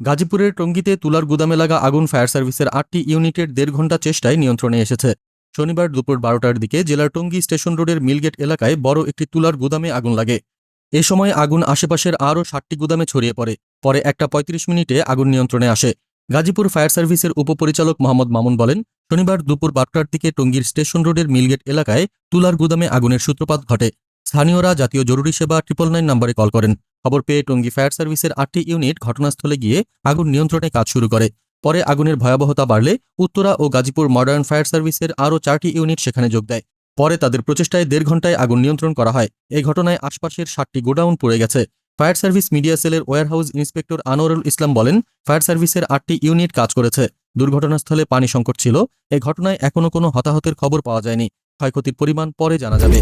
গাজীপুরের টঙ্গীতে তুলার গুদামে লাগা আগুন ফায়ার সার্ভিসের আটটি ইউনিটের দেড় ঘণ্টা চেষ্টায় নিয়ন্ত্রণে এসেছে। শনিবার দুপুর বারোটার দিকে জেলার টঙ্গী স্টেশন রোডের মিলগেট এলাকায় বড় একটি তুলার গুদামে আগুন লাগে। এ সময় আগুন আশেপাশের আরও ষাটটি গুদামে ছড়িয়ে পড়ে। পরে একটা পঁয়ত্রিশ মিনিটে আগুন নিয়ন্ত্রণে আসে। গাজীপুর ফায়ার সার্ভিসের উপপরিচালক মোহাম্মদ মামুন বলেন, শনিবার দুপুর বারোটার দিকে টঙ্গীর স্টেশন রোডের মিলগেট এলাকায় তুলার গুদামে আগুনের সূত্রপাত ঘটে। স্থানীয়রা জাতীয় জরুরি সেবা ট্রিপল নাইন নম্বরে কল করেন। খবর পেয়ে টঙ্গী ফায়ার সার্ভিসের আটটি ইউনিট ঘটনাস্থলে গিয়ে আগুন নিয়ন্ত্রণে কাজ শুরু করে। পরে আগুনের ভয়াবহতা বাড়লে উত্তরা ও গাজীপুর মডার্ন ফায়ার সার্ভিসের আরও চারটি ইউনিট সেখানে যোগ দেয়। পরে তাদের প্রচেষ্টায় দেড় ঘন্টায় আগুন নিয়ন্ত্রণ করা হয়। এই ঘটনায় আশপাশের সাতটি গোডাউন পড়ে গেছে। ফায়ার সার্ভিস মিডিয়া সেলের ওয়ারহাউস ইন্সপেক্টর আনোয়ারুল ইসলাম বলেন, ফায়ার সার্ভিসের আটটি ইউনিট কাজ করেছে। দুর্ঘটনাস্থলে পানি সংকট ছিল। এ ঘটনায় এখনও কোনো হতাহতের খবর পাওয়া যায়নি। ক্ষয়ক্ষতির পরিমাণ পরে জানা যাবে।